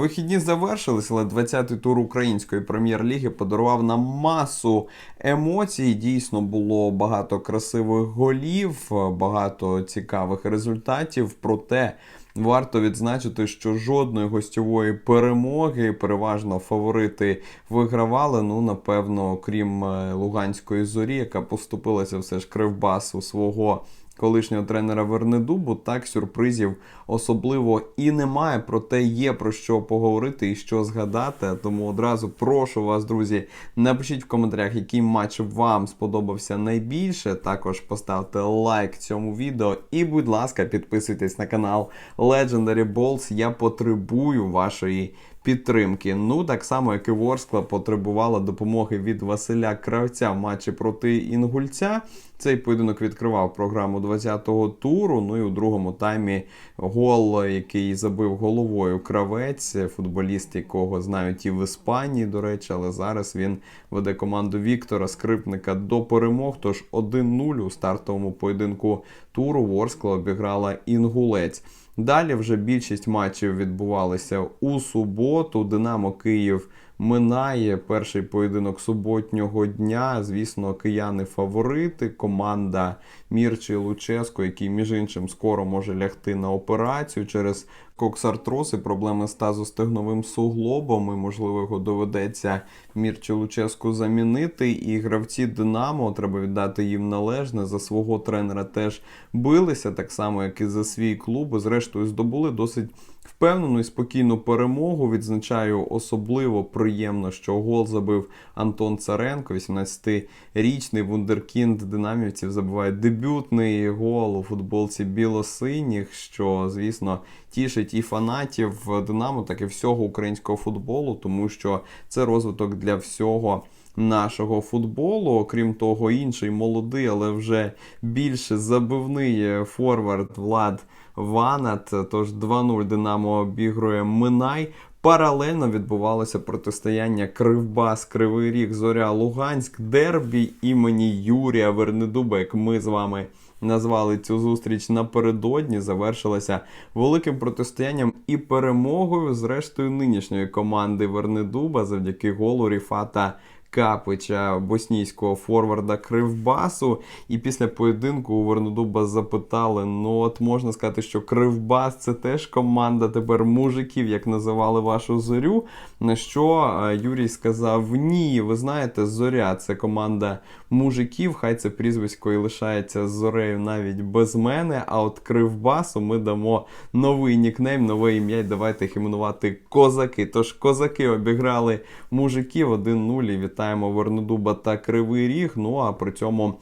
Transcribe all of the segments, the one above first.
Вихідні завершились, але 20-й тур української прем'єр-ліги подарував нам масу емоцій. Дійсно було багато красивих голів, багато цікавих результатів. Проте варто відзначити, що жодної гостьової перемоги, переважно фаворити вигравали. Ну, напевно, крім е, Луганської зорі, яка поступилася все ж кривбасу свого колишнього тренера Вернедубу, так сюрпризів особливо і немає. Проте є про що поговорити і що згадати. Тому одразу прошу вас, друзі, напишіть в коментарях, який матч вам сподобався найбільше. Також поставте лайк цьому відео і, будь ласка, підписуйтесь на канал Legendary Balls. Я потребую вашої. Підтримки. Ну, так само, як і Ворскла потребувала допомоги від Василя Кравця в матчі проти Інгульця. Цей поєдинок відкривав програму 20-го туру. Ну і у другому таймі гол, який забив головою кравець, футболіст, якого знають і в Іспанії, до речі, але зараз він веде команду Віктора Скрипника до перемог. Тож 1-0 у стартовому поєдинку туру Ворскла обіграла Інгулець. Далі вже більшість матчів відбувалися у суботу. Динамо Київ минає перший поєдинок суботнього дня. Звісно, кияни фаворити. Команда Мірчі Луческо, який між іншим скоро може лягти на операцію через коксартроз і проблеми з тазостегновим суглобом. І, можливо, його доведеться Мірчі Луческу замінити. І гравці Динамо треба віддати їм належне. За свого тренера теж билися, так само, як і за свій клуб. Зрештою здобули досить впевнену і спокійну перемогу. Відзначаю особливо приємно, що гол забив Антон Царенко, 18-річний вундеркінд динамівців, забиває дебютний гол у футболці білосиніх, що, звісно, тішить і фанатів Динамо, так і всього українського футболу, тому що це розвиток для всього. Нашого футболу, окрім того, інший молодий, але вже більш забивний форвард Влад Ванат. Тож 2-0 Динамо обігрує Минай. Паралельно відбувалося протистояння Кривбас, Кривий Ріг, Зоря Луганськ, Дербі імені Юрія Вернедуба, як ми з вами назвали цю зустріч напередодні. Завершилася великим протистоянням і перемогою, зрештою, нинішньої команди Вернедуба завдяки голу Ріфата. Капича боснійського форварда Кривбасу. І після поєдинку у Вернодуба запитали: ну от можна сказати, що Кривбас це теж команда тепер мужиків, як називали вашу зорю. На що Юрій сказав: Ні, ви знаєте, зоря це команда мужиків. Хай це прізвисько і лишається зорею навіть без мене. А от Кривбасу ми дамо новий нікнейм, нове ім'я. і Давайте їх іменувати козаки. Тож козаки обіграли мужиків 1-0 і вітаємо Вернодуба та Кривий Ріг. Ну а при цьому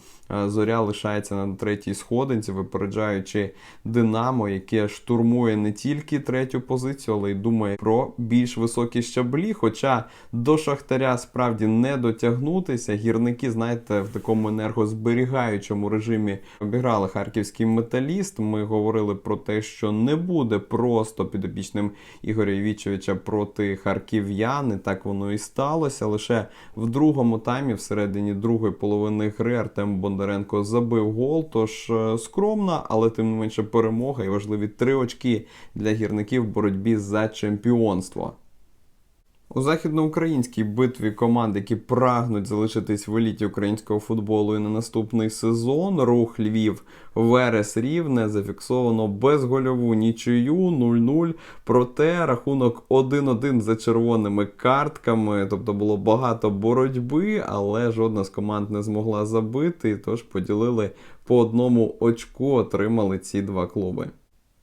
зоря лишається на третій сходинці, випереджаючи Динамо, яке штурмує не тільки третю позицію, але й думає про більш високі щаблі. Хоча до Шахтаря справді не дотягнутися. Гірники, знаєте, в такому енергозберігаючому режимі обіграли харківський металіст. Ми говорили про те, що не буде просто підопічним Ігоря Євічевича проти харків'ян. Так воно і сталося. Лише в другому таймі, всередині другої половини гри, Артем Бондаренко забив гол. Тож е, скромна, але тим не менше перемога і важливі три очки для гірників в боротьбі за чемпіонство. У західноукраїнській битві команд, які прагнуть залишитись в еліті українського футболу і на наступний сезон, рух Львів Верес Рівне зафіксовано безгольову нічию 0-0. Проте рахунок 1-1 за червоними картками. Тобто було багато боротьби, але жодна з команд не змогла забити. Тож поділили по одному очку, отримали ці два клуби.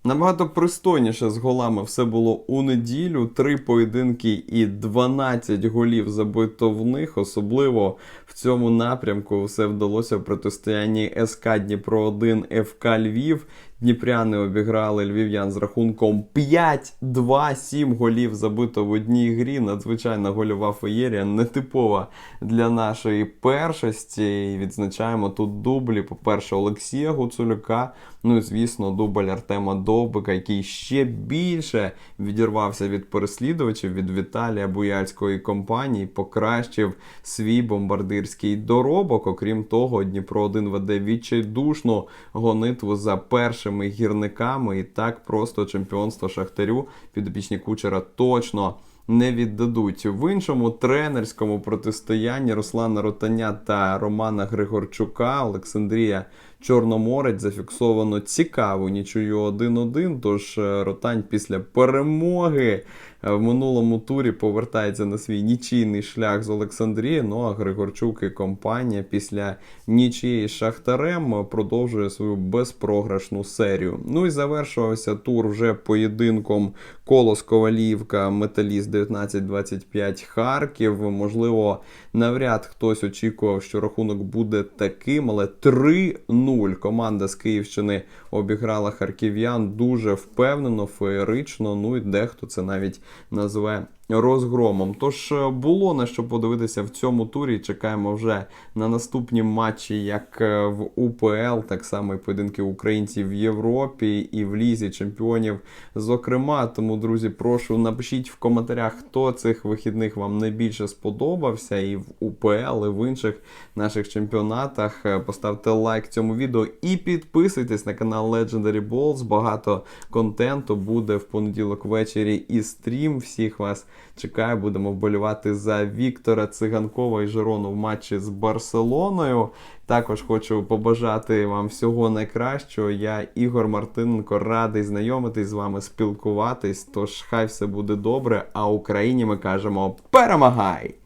Набагато пристойніше з голами все було у неділю. Три поєдинки і 12 голів забито в них. Особливо в цьому напрямку все вдалося в протистоянні СК Дніпро 1 ФК Львів. Дніпряни обіграли львів'ян з рахунком 5-2-7 голів забито в одній грі. Надзвичайна гольова феєрія, нетипова для нашої першості. І відзначаємо тут дублі. По-перше, Олексія Гуцулюка. Ну і звісно, дубль Артема Довбика, який ще більше відірвався від переслідувачів від Віталія Буяльської компанії, покращив свій бомбардирський доробок. Окрім того, Дніпро 1 веде відчайдушну гонитву за першим нашими гірниками. І так просто чемпіонство Шахтарю підопічні кучера точно не віддадуть. В іншому тренерському протистоянні Руслана Ротаня та Романа Григорчука Олександрія Чорноморець зафіксовано цікаву нічию 1-1. Тож е, Ротань після перемоги е, в минулому турі повертається на свій нічийний шлях з Олександрії. Ну а Григорчук і компанія після нічиї з Шахтарем продовжує свою безпрограшну серію. Ну і завершувався тур вже поєдинком Колос Ковалівка, Металіст 19-25 Харків. Можливо, навряд хтось очікував, що рахунок буде таким, але 3-0 команда з Київщини обіграла харків'ян дуже впевнено, феєрично. Ну і дехто це навіть назве розгромом. Тож е, було на що подивитися в цьому турі. Чекаємо вже на наступні матчі, як е, в УПЛ, так само і поєдинки українців в Європі і в Лізі чемпіонів. Зокрема, тому, друзі, прошу напишіть в коментарях, хто цих вихідних вам найбільше сподобався, і в УПЛ, і в інших наших чемпіонатах. Е, Поставте лайк цьому відео і підписуйтесь на канал Legendary Balls. Багато контенту буде в понеділок ввечері і стрім. Всіх вас чекаю. Будемо вболівати за Віктора Циганкова і Жирону в матчі з Барселоною. Також хочу побажати вам всього найкращого. Я Ігор Мартиненко радий знайомитись з вами, спілкуватись. Тож хай все буде добре. А Україні ми кажемо перемагай!